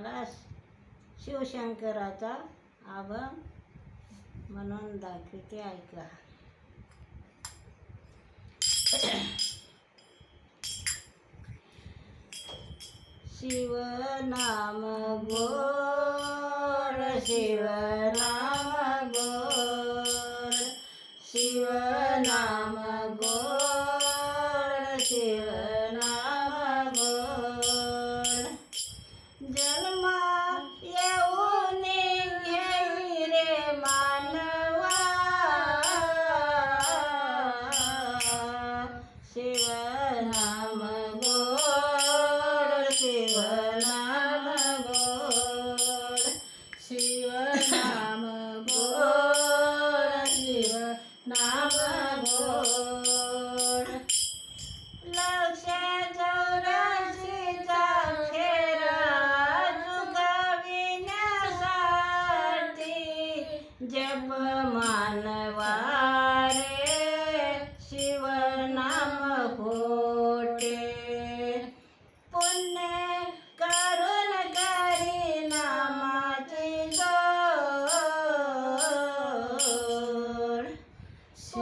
तुम्हाला शिवशंकराचा अभंग म्हणून दाखवते ऐका. शिव नाम गोड शिव नाम गोड शिव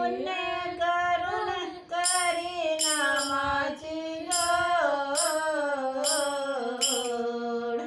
पुण्य करून करी नामाची गोड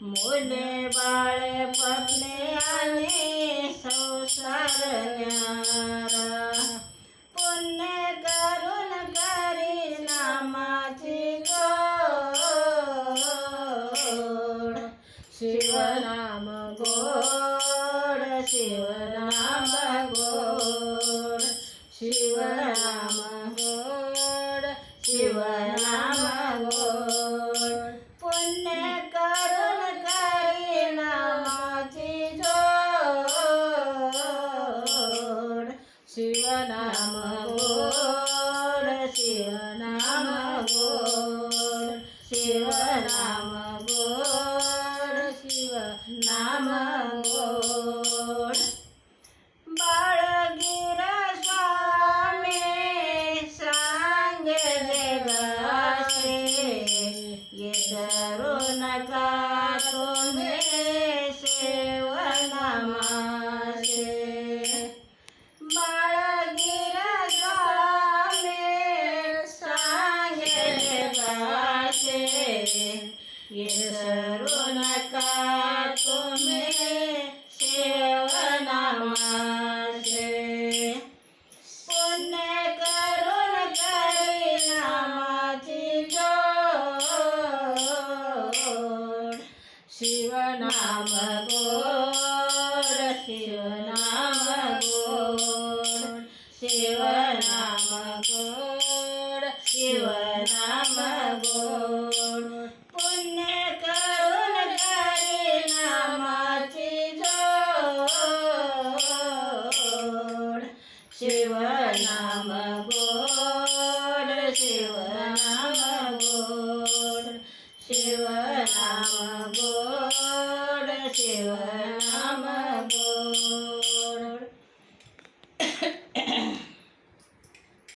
मुले बाळे पत्नी आणि संसार न्यारा शिवराम गोड शिवराम गोड शिवराम गोड पुण्य करून करी नामाची जोड. शिवनाम गोड शिवनाम गोड शिवराम गोड शिवनाम गोड ये धरू नका तुम्ही सेवनामाचे पुण्य करून करी नामाची जोड. शिवनाम गोड शिवनाम गोड शिवनाम गोड शिवनाम शिवनाम गोड शिवनाम गोड शिवनाम गोड शिव